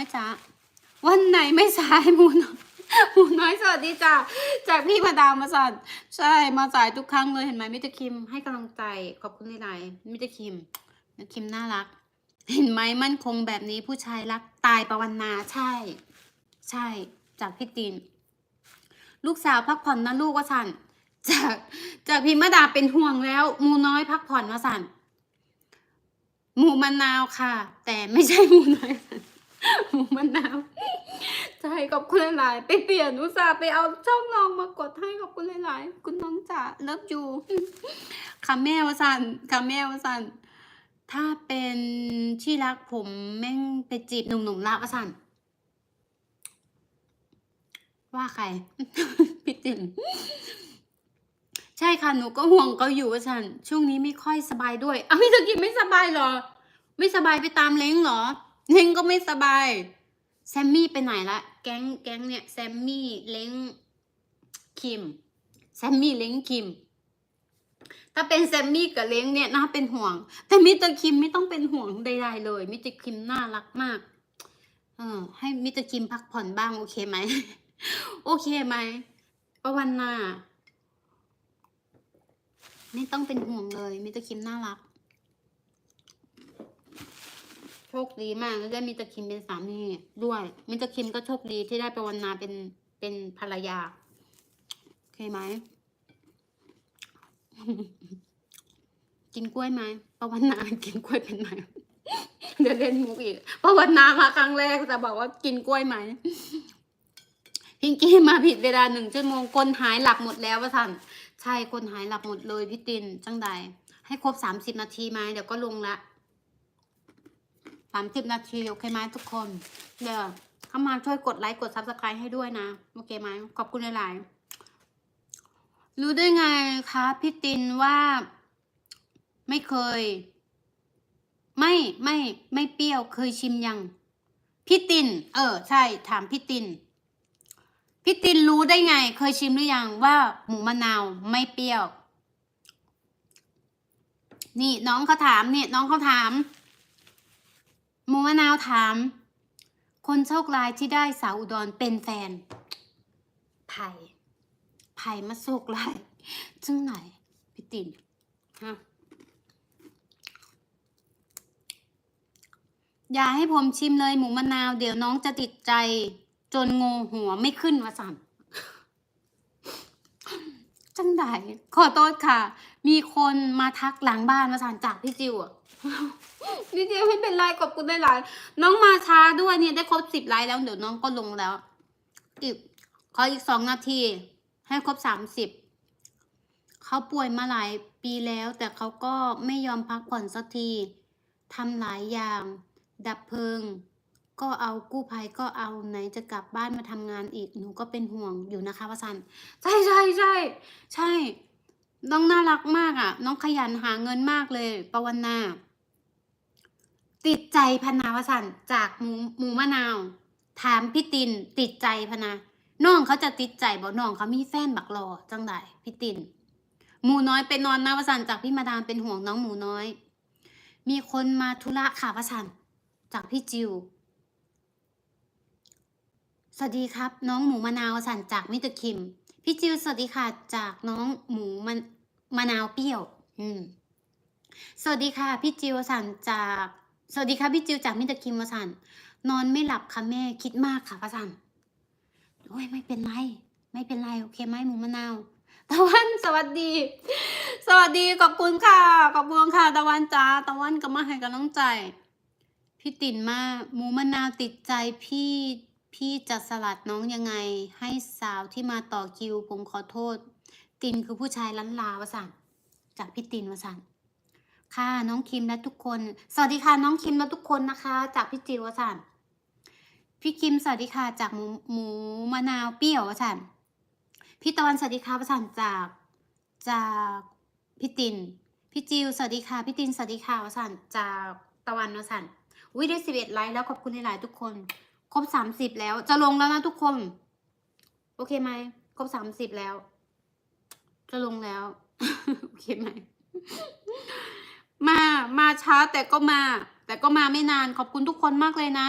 อยจ้าวันไหนไม่สายหมูน้อยหมูน้อยสวัสดีจ้าจากพี่มาดามมาสันใช่มาสายทุกครั้งเลยเห็นไหมมิตรคิมให้กำลังใจขอบคุณหลายๆมิตรคิมมิตรคิมน่ารัก เห็นไหมมั่นคงแบบนี้ผู้ชายรักตายประวันนาใช่ ใช่จากพี่ตีนลูกสาวพักผ่อนนะลูกว่าสันจากจากพี่มาดาเป็นห่วงแล้วหมูน้อยพักผ่อนว่าสันหมูมะนาวค่ะ แต่ไม่ใช่หมูน้อย หมูมะนาวใช่ขอบคุณหลายๆไปเปลี่ยนอุตส่าห์ไปเอาช่องน้องมากดให้ขอบคุณหลายๆคุณน้องจ๋าเลิฟยูค่ะแม่วาสันค่ะแม่วาสันถ้าเป็นที่รักผมแม่งไปจีบหนุ่มๆละวสันว่าใครพี่ตินใช่ค่ะหนูก็ห่วงเขาอยู่ว่าสันช่วงนี้ไม่ค่อยสบายด้วยอ้าวพี่ตะกี้ไม่สบายเหรอ ไม่สบายไปตามเล้งเหรอ เล้งก็ไม่สบาย แซมมี่ไปไหนละ แก๊งแก๊งเนี่ยแซมมี่เล้งคิม แซมมี่เล้งคิม ถ้าเป็นแซมมี่กับเล้งเนี่ยน่าเป็นห่วง แต่มิสเตอร์คิมไม่ต้องเป็นห่วงใดๆเลยมิสเตอร์คิมน่ารักมาก เออ ให้มิสเตอร์คิมพักผ่อนบ้างโอเคไหม โอเคไหมประวันนาไม่ต้องเป็นห่วงเลยมิสเตอร์คิมน่ารัก โชคดีมากที่ได้มิตรคิมเป็นสามีด้วย มิตรคิมก็โชคดีที่ได้ประวันนาเป็นเป็นภรรยาโอเคไหม กินกล้วยไหมประวันนากินกล้วยเป็นไหมเดี๋ยวเล่นมุกอีกประวันนามาครั้งแรกจะบอกว่ากินกล้วยไหมพิงกี้มาผิดเวลาหนึ่งชั่วโมงคนหายหลับหมดแล้วว่าท่านใช่คนหายหลับหมดเลยพี่ตินจังใดให้ครบสามสิบนาทีไหมเดี๋ยวก็ลงละ สามสิบนาที โอเคไหมทุกคน เดี๋ยวเข้ามาช่วยกดไลค์กดซับสไครต์ให้ด้วยนะ โอเคไหมขอบคุณหลายๆรู้ได้ไงคะพี่ตินว่าไม่เคย ไม่ไม่ไม่เปรี้ยวเคยชิมยังพี่ติน เออ ใช่ ถามพี่ติน พี่ตินรู้ได้ไง เคยชิมหรือยังว่าหมูมะนาวไม่เปรี้ยว นี่น้องเขาถามเนี่ยน้องเขาถาม หมูมะนาวถาม คนโชคร้ายที่ได้สาวอุดรเป็นแฟน ไผ่ไผ่มาโชคร้ายจึงไหนพี่ตินฮะอย่าให้ผมชิมเลยหมูมะนาว เดี๋ยวน้องจะติดใจจนงงหัวไม่ขึ้นวะสันจังไดขอโทษค่ะ มีคนมาทักหลังบ้านมาสันจากพี่จิวอะพี่จิวไม่เป็นไรขอบคุณได้หลายๆน้องมาช้าด้วยเนี่ยได้ครบสิบไลค์แล้วเดี๋ยวน้องก็ลงแล้ว อีกขออีกสองนาที ให้ครบสามสิบเขาป่วยมาหลายปีแล้ว แต่เขาก็ไม่ยอมพักผ่อนสักทีทำหลายอย่าง ดับเพลิง ก็เอากู้ภัยก็เอาไหนจะกลับบ้านมาทำงานอีกหนูก็เป็นห่วงอยู่นะคะวสันใช่ใช่ใช่ใช่ น้องน่ารักมากอะ น้องขยันหาเงินมากเลยปวันนา ติดใจพนาวสันจากหมูหมูมะนาว ถามพี่ติน ติดใจพนาน้องเขาจะติดใจบอกน้องเขามีแฟนบักรอจังไดพี่ติน หมูน้อยไปนอนนะวสันจากพี่มาดามเป็นห่วงน้องหมูน้อย มีคนมาธุระค่ะวสันจากพี่จิวสวัสดีครับ น้องหมูมะนาวสันจากมิตรคิม พี่จิวสวัสดีค่ะ จากน้องหมูมะมะนาวเปรี้ยว อืม สวัสดีค่ะ พี่จิวสันจาก สวัสดีค่ะพี่จิวจากมิสเตรคิมวสันนอนไม่หลับค่ะแม่คิดมากค่ะพระสันโอ้ยไม่เป็นไร ไม่เป็นไร โอเคไหมหมูมะนาวตะวันสวัสดี สวัสดีขอบคุณค่ะ ขอบคุณค่ะ ตะวันจ้าตะวันก็มาให้กำลังใจ พี่ติ่นมาหมูมะนาวติดใจพี่ พี่จะสลัดน้องยังไง ให้สาวที่มาต่อคิว ผมขอโทษ ตินคือผู้ชายล้านลาวสันจากพี่ตินวสันค่ะน้องคิมและทุกคน สวัสดีค่ะน้องคิมและทุกคนนะคะ จากพี่จิววสันพี่คิมสวัสดีค่ะจากหมูหมูมะนาวเปรี้ยววสันพี่ตะวันสวัสดีค่ะวสันจากจากพี่ตินพี่จิวสวัสดีค่ะพี่ตินสวัสดีค่ะวสันจากตะวันวสันวิได้สิบเอ็ดไลค์แล้วขอบคุณหลายๆทุกคน ครบสามสิบแล้ว จะลงแล้วนะทุกคน โอเคไหมครบสามสิบแล้ว จะลงแล้ว โอเคไหมมา มาช้าแต่ก็มา แต่ก็มาไม่นานขอบคุณทุกคนมากเลยนะ